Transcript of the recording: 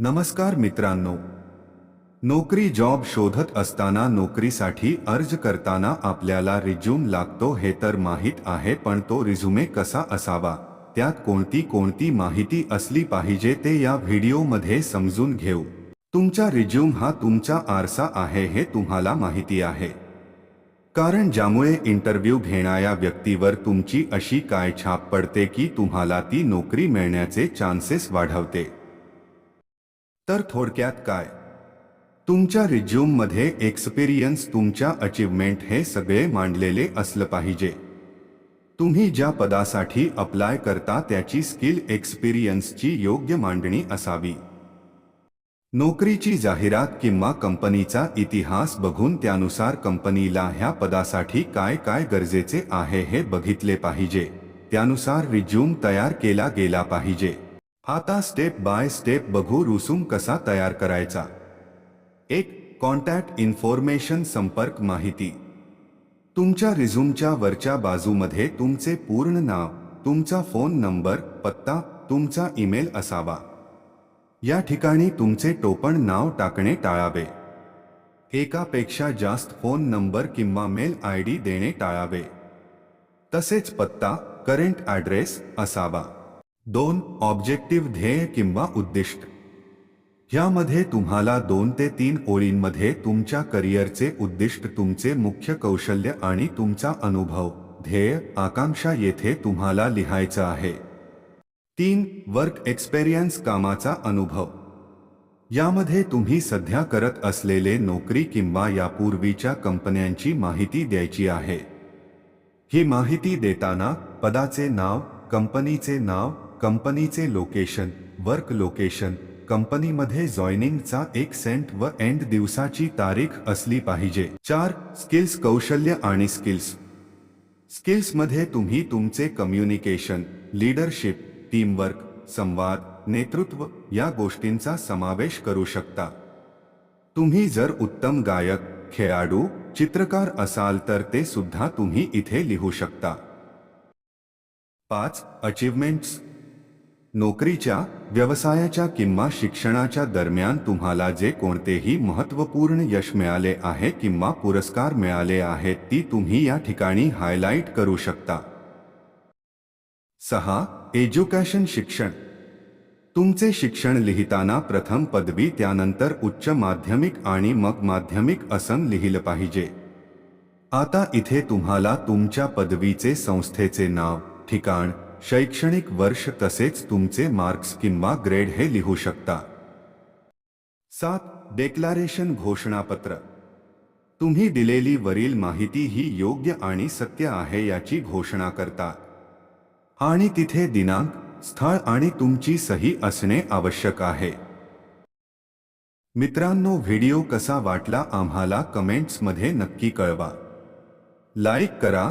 नमस्कार मित्रांनो. नोकरी जॉब शोधत असताना नोकरीसाठी अर्ज करताना आपल्याला रिझ्यूम लागतो हे तर माहीत आहे पण तो रिझ्युमे कसा असावा? त्यात कोणती कोणती माहिती असली पाहिजे ते या व्हिडिओमध्ये समजून घेऊ. तुमचा रिज्यूम हा तुमचा आरसा आहे हे तुम्हाला माहिती आहे. कारण ज्यामुळे इंटरव्ह्यू घेणाऱ्या व्यक्तीवर तुमची अशी काय छाप पडते की तुम्हाला ती नोकरी मिळण्याचे चान्सेस वाढवते. तर थोडक्यात काय? तुमच्या रिज्यूममध्ये एक्सपिरियन्स तुमच्या अचीवमेंट हे सगळे मांडलेले असलं पाहिजे. तुम्ही ज्या पदासाठी अप्लाय करता त्याची स्किल एक्सपिरियन्सची योग्य मांडणी असावी. नोकरीची जाहिरात किंवा कंपनीचा इतिहास बघून त्यानुसार कंपनीला ह्या पदासाठी काय काय गरजेचे आहे हे बघितले पाहिजे. त्यानुसार रिज्यूम तयार केला गेला पाहिजे. आता स्टेप बाय स्टेप बघू रुसूम कसा तयार करायचा. एक कॉन्टॅक्ट इन्फॉर्मेशन संपर्क माहिती. तुमच्या रिझ्यूमच्या वरच्या बाजूमध्ये तुमचे पूर्ण नाव तुमचा फोन नंबर पत्ता तुमचा ईमेल असावा. या ठिकाणी तुमचे टोपण नाव टाकणे टाळावे. एकापेक्षा जास्त फोन नंबर किंवा मेल आय डी देणे टाळावे. तसेच पत्ता करंट ॲड्रेस असावा. दोन ऑब्जेक्टिव्ह ध्येय किंवा उद्दिष्ट. ह्यामध्ये तुम्हाला दोन ते तीन ओळींमध्ये तुमच्या करिअरचे उद्दिष्ट तुमचे मुख्य कौशल्य आणि तुमचा अनुभव ध्येय आकांक्षा येथे तुम्हाला लिहायचं आहे. तीन वर्क एक्सपेरियन्स कामाचा अनुभव. यामध्ये तुम्ही सध्या करत असलेले नोकरी किंवा यापूर्वीच्या कंपन्यांची माहिती द्यायची आहे. ही माहिती देताना पदाचे नाव कंपनीचे नाव कंपनीचे लोकेशन वर्क लोकेशन कंपनीमध्ये जॉईनिंगचा एक सेंट व एंड दिवसाची तारीख असली पाहिजे. चार स्किल्स कौशल्य आणि स्किल्स. स्किल्समध्ये तुम्ही तुमचे कम्युनिकेशन लीडरशिप टीमवर्क संवाद नेतृत्व या गोष्टींचा समावेश करू शकता. तुम्ही जर उत्तम गायक खेळाडू चित्रकार असाल तर ते सुद्धा तुम्ही इथे लिहू शकता. पाच अचीवमेंट्स नोकरीच्या व्यवसायाच्या किंवा शिक्षणाच्या दरम्यान तुम्हाला जे कोणतेही महत्त्वपूर्ण यश मिळाले आहे किंवा पुरस्कार मिळाले आहेत ती तुम्ही या ठिकाणी हायलाइट करू शकता. सहा एज्युकेशन शिक्षण. तुमचे शिक्षण लिहिताना प्रथम पदवी त्यानंतर उच्च माध्यमिक आणि मग माध्यमिक असं लिहिलं पाहिजे. आता इथे तुम्हाला तुमच्या पदवीचे संस्थेचे नाव ठिकाण शैक्षणिक वर्ष तसेच तुमचे मार्क्स किंवा ग्रेड हे लिहू शकता. सात डेक्लारेशन घोषणापत्र. तुम्ही दिलेली वरील माहिती ही योग्य आणि सत्य आहे याची घोषणा करता. आणि तिथे दिनांक, स्थळ आणि तुमची सही असणे आवश्यक आहे. मित्रांनो, व्हिडिओ कसा वाटला आम्हाला कमेंट्समध्ये नक्की कळवा. लाईक करा